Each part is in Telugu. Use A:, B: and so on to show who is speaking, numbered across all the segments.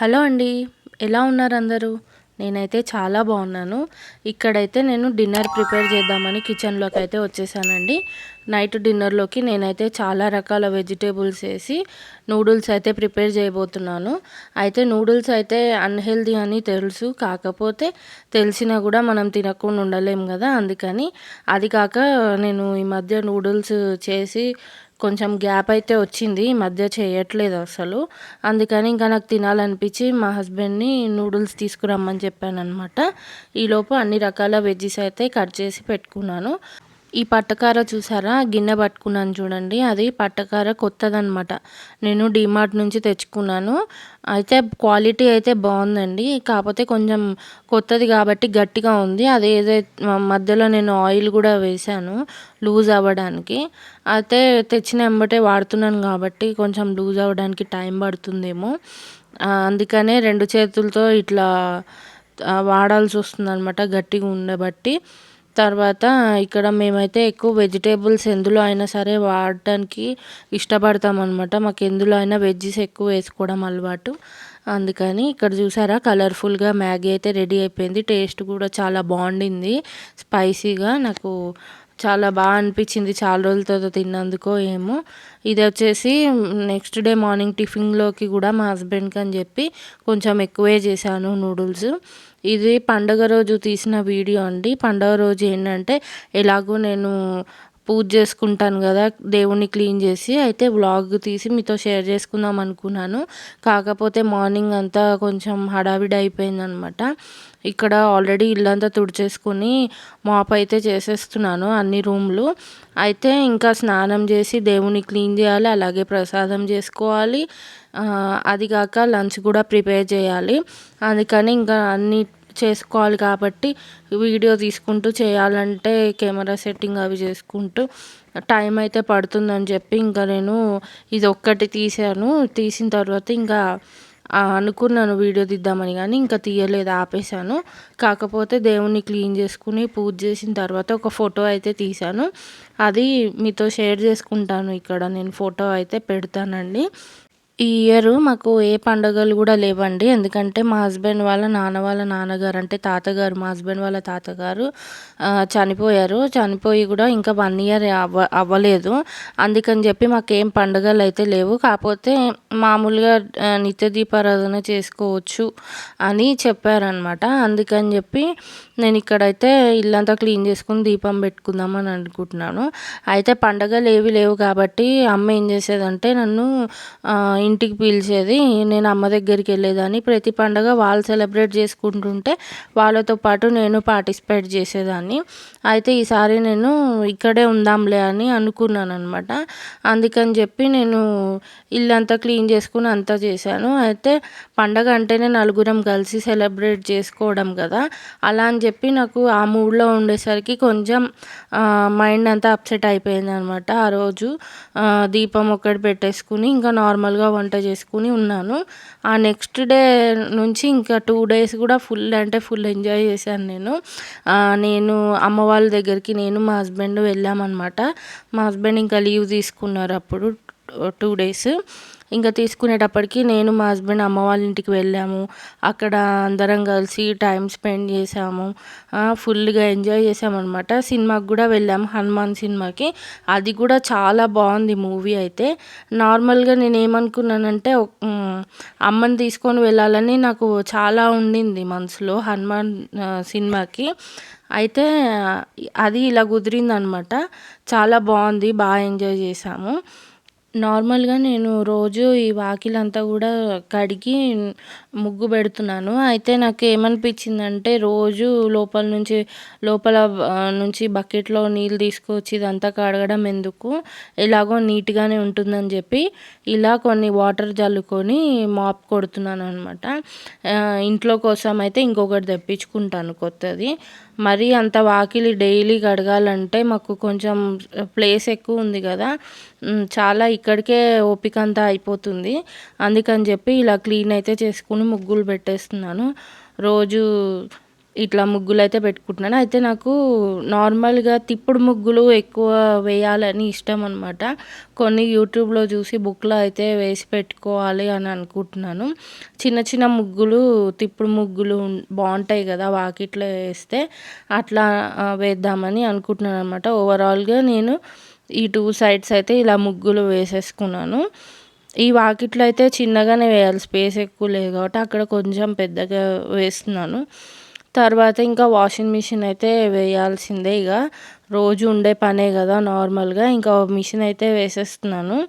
A: హలో అండి. ఎలా ఉన్నారు అందరూ? నేనైతే చాలా బాగున్నాను. ఇక్కడైతే నేను డిన్నర్ ప్రిపేర్ చేద్దామని కిచెన్లోకి అయితే వచ్చేసానండి. నైట్ డిన్నర్లోకి నేనైతే చాలా రకాల వెజిటేబుల్స్ వేసి నూడిల్స్ అయితే ప్రిపేర్ చేయబోతున్నాను. అయితే నూడిల్స్ అయితే అన్హెల్దీ అని తెలుసు. కాకపోతే తెలిసినా కూడా మనం తినకుండా ఉండలేము కదా. అందుకని అది కాక నేను ఈ మధ్య నూడిల్స్ చేసి కొంచెం గ్యాప్ అయితే వచ్చింది ఈ మధ్య చేయట్లేదు అసలు. అందుకని ఇంకా నాకు తినాలనిపించి మా హస్బెండ్ని నూడిల్స్ తీసుకురమ్మని చెప్పాను అనమాట ఈలోపు అన్ని రకాల వెజ్జీస్ అయితే కట్ చేసి పెట్టుకున్నాను. ఈ పట్టకార చూసారా? గిన్నె పట్టుకున్నాను చూడండి. అది పట్టకార కొత్తదనమాట నేను డిమార్ట్ నుంచి తెచ్చుకున్నాను. అయితే క్వాలిటీ అయితే బాగుందండి. కాకపోతే కొంచెం కొత్తది కాబట్టి గట్టిగా ఉంది. అది ఏదైతే మధ్యలో నేను ఆయిల్ కూడా వేసాను లూజ్ అవ్వడానికి. అయితే తెచ్చిన వెంబటే వాడుతున్నాను కాబట్టి కొంచెం లూజ్ అవ్వడానికి టైం పడుతుందేమో. అందుకనే రెండు చేతులతో ఇట్లా వాడాల్సి వస్తుంది అనమాట గట్టిగా ఉండబట్టి తర్వాత ఇక్కడ మేమైతే ఎక్కువ వెజిటేబుల్స్ ఎందులో అయినా సరే వాడటానికి ఇష్టపడతాం అనమాట మాకు ఎందులో అయినా వెజ్జెస్ ఎక్కువ వేసుకోవడం అలవాటు. అందుకని ఇక్కడ చూసారా కలర్ఫుల్గా మ్యాగీ అయితే రెడీ అయిపోయింది. టేస్ట్ కూడా చాలా బాగుండింది. స్పైసీగా నాకు చాలా బాగా అనిపించింది చాలా రోజుల తర్వాత తిన్నందుకో ఏమో. ఇది వచ్చేసి నెక్స్ట్ డే మార్నింగ్ టిఫిన్లోకి కూడా మా హస్బెండ్కి అని చెప్పి కొంచెం ఎక్కువే చేశాను నూడిల్స్ ఇది పండగ రోజు తీసిన వీడియో అండి. పండగ రోజు ఏంటంటే ఎలాగో నేను పూజ చేసుకుంటాను కదా దేవుణ్ణి క్లీన్ చేసి అయితే వ్లాగ్ తీసి మీతో షేర్ చేసుకుందాం అనుకున్నాను. కాకపోతే మార్నింగ్ అంతా కొంచెం హడావిడి అయిపోయిందనమాట. ఇక్కడ ఆల్రెడీ ఇల్లంతా తుడిచేసుకుని మాప్ అయితే చేసేస్తున్నాను అన్ని రూమ్లు. అయితే ఇంకా స్నానం చేసి దేవుని క్లీన్ చేయాలి అలాగే ప్రసాదం చేసుకోవాలి. అది కాక లంచ్ కూడా ప్రిపేర్ చేయాలి. అందుకని ఇంకా అన్ని చేసుకోవాలి కాబట్టి వీడియో తీసుకుంటూ చేయాలంటే కెమెరా సెట్టింగ్ అవి చేసుకుంటూ టైం అయితే పడుతుందని చెప్పి ఇంకా నేను ఇది ఒక్కటి తీసాను తీసిన తర్వాత ఇంకా అనుకున్నాను వీడియో తీద్దామని కానీ ఇంకా తీయలేదు ఆపేసాను కాకపోతే దేవుణ్ణి క్లీన్ చేసుకుని పూజ చేసిన తర్వాత ఒక ఫోటో అయితే తీశాను. అది మీతో షేర్ చేసుకుంటాను. ఇక్కడ నేను ఫోటో అయితే పెడతానండి. ఈ ఇయర్ మాకు ఏ పండుగలు కూడా లేవండి. ఎందుకంటే మా హస్బెండ్ వాళ్ళ నాన్న వాళ్ళ నాన్నగారు అంటే తాతగారు మా హస్బెండ్ వాళ్ళ తాతగారు చనిపోయారు. చనిపోయి కూడా ఇంకా వన్ ఇయర్ అవ్వ అవ్వలేదు. అందుకని చెప్పి మాకేం పండుగలు అయితే లేవు. కాకపోతే మామూలుగా నిత్య దీపారాధన చేసుకోవచ్చు అని చెప్పారనమాట అందుకని చెప్పి నేను ఇక్కడైతే ఇల్లంతా క్లీన్ చేసుకుని దీపం పెట్టుకుందామని అనుకుంటున్నాను. అయితే పండగలు ఏవి లేవు కాబట్టి అమ్మ ఏం చేసేదంటే నన్ను ఇంటికి పిలిచేది నేను అమ్మ దగ్గరికి వెళ్ళేదాన్ని. ప్రతి పండగ వాళ్ళు సెలబ్రేట్ చేసుకుంటుంటే వాళ్ళతో పాటు నేను పార్టిసిపేట్ చేసేదాన్ని. అయితే ఈసారి నేను ఇక్కడే ఉందాంలే అని అనుకున్నాను అనమాట అందుకని చెప్పి నేను ఇల్లంతా క్లీన్ చేసుకుని అంతా చేశాను. అయితే పండగ అంటేనే నలుగురం కలిసి సెలబ్రేట్ చేసుకోవడం కదా. అలా అని చెప్పి నాకు ఆ మూడ్లో ఉండేసరికి కొంచెం మైండ్ అంతా అప్సెట్ అయిపోయింది అనమాట ఆ రోజు. దీపం ఒక్కటి పెట్టేసుకుని ఇంకా నార్మల్గా వంట చేసుకుని ఉన్నాను. ఆ నెక్స్ట్ డే నుంచి ఇంకా టూ డేస్ కూడా ఫుల్ అంటే ఫుల్ ఎంజాయ్ చేశాను నేను. నేను అమ్మ వాళ్ళ దగ్గరికి నేను మా హస్బెండ్ వెళ్ళామన్నమాట. మా హస్బెండ్ ఇంకా లీవ్ తీసుకున్నారు అప్పుడు. Two days. ఇంకా తీసుకునేటప్పటికి నేను మా హస్బెండ్ అమ్మ వాళ్ళ ఇంటికి వెళ్ళాము. అక్కడ అందరం కలిసి టైం స్పెండ్ చేసాము. ఫుల్గా ఎంజాయ్ చేసామన్నమాట. సినిమాకి కూడా వెళ్ళాము హనుమాన్ సినిమాకి. అది కూడా చాలా బాగుంది మూవీ అయితే. నార్మల్గా నేను ఏమనుకున్నానంటే అమ్మని తీసుకొని వెళ్ళాలని నాకు చాలా ఉండింది మనసులో హనుమాన్ సినిమాకి. అయితే అది ఇలా కుదిరిందనమాట చాలా బాగుంది బాగా ఎంజాయ్ చేసాము. నార్మల్గా నేను రోజు ఈ వాకిలంతా కూడా కడిగి ముగ్గు పెడుతున్నాను. అయితే నాకు ఏమనిపించిందంటే రోజు లోపల నుంచి లోపల నుంచి బకెట్లో నీళ్ళు తీసుకొచ్చి ఇదంతా కడగడం ఎందుకు? ఎలాగో నీట్గానే ఉంటుందని చెప్పి ఇలా కొన్ని వాటర్ జల్లుకొని మాప్ కొడుతున్నాను అనమాట ఇంట్లో కోసం అయితే ఇంకొకటి తెప్పించుకుంటాను కొత్తది. మరీ అంత వాకిలి డైలీ కడగాలంటే మాకు కొంచెం ప్లేస్ ఎక్కువ ఉంది కదా. చాలా ఇక్కడికే ఓపిక అంతా అయిపోతుంది. అందుకని చెప్పి ఇలా క్లీన్ అయితే చేసుకుని ముగ్గులు పెట్టేస్తున్నాను. రోజు ఇట్లా ముగ్గులు అయితే పెట్టుకుంటున్నాను. అయితే నాకు నార్మల్గా తిప్పుడు ముగ్గులు ఎక్కువ వేయాలని ఇష్టం అనమాట కొన్ని యూట్యూబ్లో చూసి బుక్లో అయితే వేసి పెట్టుకోవాలి అని అనుకుంటున్నాను. చిన్న చిన్న ముగ్గులు తిప్పుడు ముగ్గులు బాగుంటాయి కదా వాకిట్లో వేస్తే అట్లా వేద్దామని అనుకుంటున్నాను అనమాట ఓవరాల్గా నేను ఈ టూ సైడ్స్ అయితే ఇలా ముగ్గులు వేసేసుకున్నాను. ఈ వాకిట్లో అయితే చిన్నగానే వేయాలి. స్పేస్ ఎక్కువ లేదు కాబట్టి అక్కడ కొంచెం పెద్దగా వేస్తున్నాను. తర్వాత ఇంకా వాషింగ్ మిషన్ అయితే వేయాల్సిందే ఇక. రోజు ఉండే పనే కదా నార్మల్గా ఇంకా మిషన్ అయితే వేసేస్తున్నాను.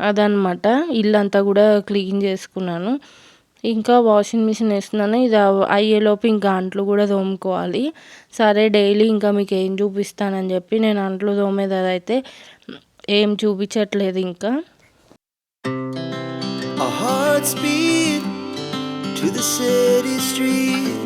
A: అదనమాట ఇల్లంతా కూడా క్లీన్ చేసుకున్నాను. ఇంకా వాషింగ్ మిషన్ వేస్తున్నాను. ఇది అయ్యేలోపు ఇంకా అంట్లు కూడా తోముకోవాలి. సరే డైలీ ఇంకా మీకు ఏం చూపిస్తానని చెప్పి నేను అంట్లు తోమేది అయితే ఏం చూపించట్లేదు ఇంకా.
B: To the city street.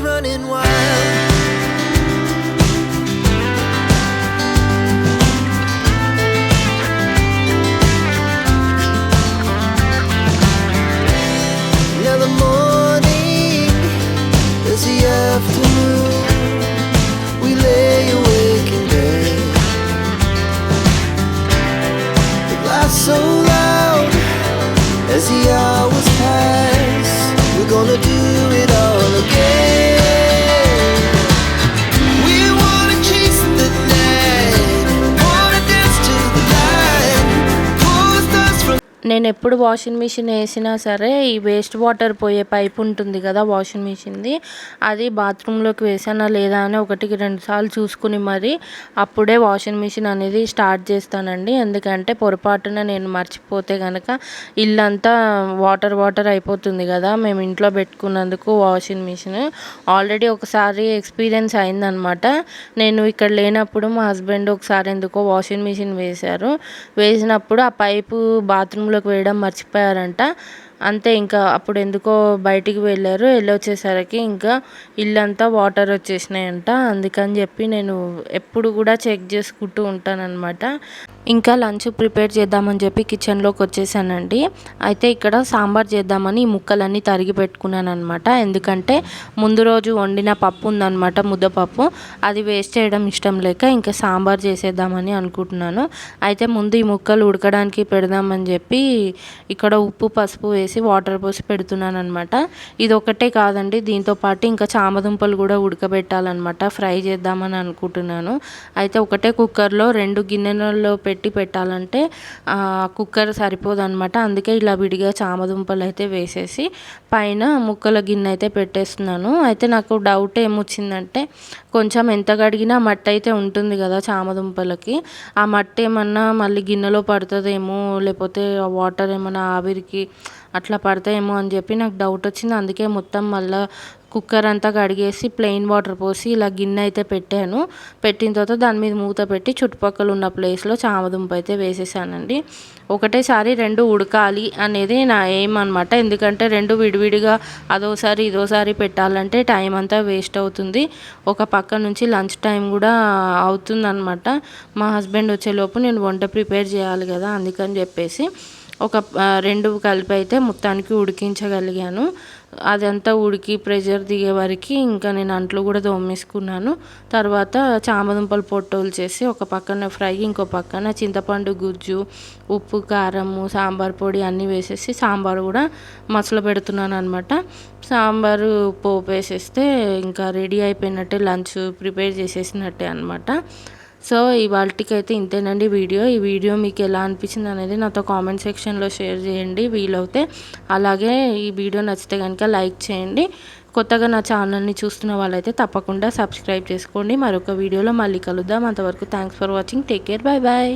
B: running wild.
A: నేను ఎప్పుడు వాషింగ్ మిషన్ వేసినా సరే ఈ వేస్ట్ వాటర్ పోయే పైప్ ఉంటుంది కదా వాషింగ్ మిషన్ది అది బాత్రూంలోకి వేసానా లేదా అని ఒకటికి రెండు సార్లు చూసుకుని మరి అప్పుడే వాషింగ్ మిషన్ అనేది స్టార్ట్ చేస్తానండి. ఎందుకంటే పొరపాటున నేను మర్చిపోతే కనుక ఇల్లంతా వాటర్ వాటర్ అయిపోతుంది కదా. మేము ఇంట్లో పెట్టుకున్నందుకు వాషింగ్ మిషన్ ఆల్రెడీ ఒకసారి ఎక్స్పీరియన్స్ అయిందనమాట. నేను ఇక్కడ లేనప్పుడు మా హస్బెండ్ ఒకసారి ఎందుకో వాషింగ్ మిషన్ వేశారు. వేసినప్పుడు ఆ పైపు బాత్రూమ్ రూమ్లోకి వేయడం మర్చిపోయారంట. అంతే ఇంకా అప్పుడు ఎందుకో బయటికి వెళ్ళారు. వెళ్ళి వచ్చేసరికి ఇంకా ఇల్లంతా వాటర్ వచ్చేసినాయంట. అందుకని చెప్పి నేను ఎప్పుడు కూడా చెక్ చేసుకుంటూ ఉంటానన్నమాట. ఇంకా లంచ్ ప్రిపేర్ చేద్దామని చెప్పి కిచెన్లోకి వచ్చేసానండి. అయితే ఇక్కడ సాంబార్ చేద్దామని ఈ ముక్కలన్నీ తరిగి పెట్టుకున్నాను అనమాట ఎందుకంటే ముందు రోజు వండిన పప్పు ఉందనమాట ముద్దపప్పు అది వేస్ట్ చేయడం ఇష్టం లేక ఇంకా సాంబార్ చేసేద్దామని అనుకుంటున్నాను. అయితే ముందు ఈ ముక్కలు ఉడకడానికి పెడదామని చెప్పి ఇక్కడ ఉప్పు పసుపు వేసి వాటర్ పోసి పెడుతున్నాను అనమాట ఇది ఒకటే కాదండి దీంతో పాటు ఇంకా చామదుంపలు కూడా ఉడకబెట్టాలన్నమాట. ఫ్రై చేద్దామని అనుకుంటున్నాను. అయితే ఒకటే కుక్కర్లో రెండు గిన్నెలలో పెట్టి పెట్టాలంటే కుక్కర్ సరిపోదు అనమాట అందుకే ఇలా విడిగా చామదుంపలు అయితే వేసేసి పైన ముక్కల గిన్నె అయితే పెట్టేస్తున్నాను. అయితే నాకు డౌట్ ఏమొచ్చిందంటే కొంచెం ఎంత కడిగినా మట్టి అయితే ఉంటుంది కదా చామదుంపలకి. ఆ మట్టి ఏమన్నా మళ్ళీ గిన్నెలో పడుతుందేమో లేకపోతే వాటర్ ఏమన్నా ఆవిరికి అట్లా పడతాయేమో అని చెప్పి నాకు డౌట్ వచ్చింది. అందుకే మొత్తం మళ్ళీ కుక్కర్ అంతా కడిగేసి ప్లెయిన్ వాటర్ పోసి ఇలా గిన్నె అయితే పెట్టాను. పెట్టిన తర్వాత దాని మీద మూత పెట్టి చుట్టుపక్కల ఉన్న ప్లేస్లో చామదుంప అయితే వేసేసానండి. ఒకటేసారి రెండు ఉడకాలి అనేది నా ఎయిమ్ అనమాట ఎందుకంటే రెండు విడివిడిగా అదోసారి ఇదోసారి పెట్టాలంటే టైం అంతా వేస్ట్ అవుతుంది. ఒక పక్క నుంచి లంచ్ టైం కూడా అవుతుందన్నమాట. మా హస్బెండ్ వచ్చేలోపు నేను వంట ప్రిపేర్ చేయాలి కదా అందుకని చెప్పేసి ఒక రెండు కలిపి అయితే మొత్తానికి ఉడికించగలిగాను. అదంతా ఉడికి ప్రెషర్ దిగే వరకు ఇంకా నేను అంట్లు కూడా తోమేసుకున్నాను. తర్వాత చామదుంపలు పొట్టోలు చేసి ఒక పక్కన ఫ్రై ఇంకో పక్కన చింతపండు గుజ్జు ఉప్పు కారము సాంబార్ పొడి అన్నీ వేసేసి సాంబార్ కూడా మసలు పెడుతున్నాను అనమాట సాంబారు పోపు వేసేస్తే ఇంకా రెడీ అయిపోయినట్టే లంచ్ ప్రిపేర్ చేసేసినట్టే అనమాట సో ఇవాళకి ఇంతేనండి వీడియో. ఈ వీడియో మీకు ఎలా అనిపించింది అనేది నాతో కామెంట్ సెక్షన్లో షేర్ చేయండి వీలవుతే. అలాగే ఈ వీడియో నచ్చితే కనుక లైక్ చేయండి. కొత్తగా నా ఛానల్ని చూస్తున్న వాళ్ళైతే తప్పకుండా సబ్స్క్రైబ్ చేసుకోండి. మరొక వీడియోలో మళ్ళీ కలుద్దాం. అంతవరకు thanks for watching. Take care. Bye bye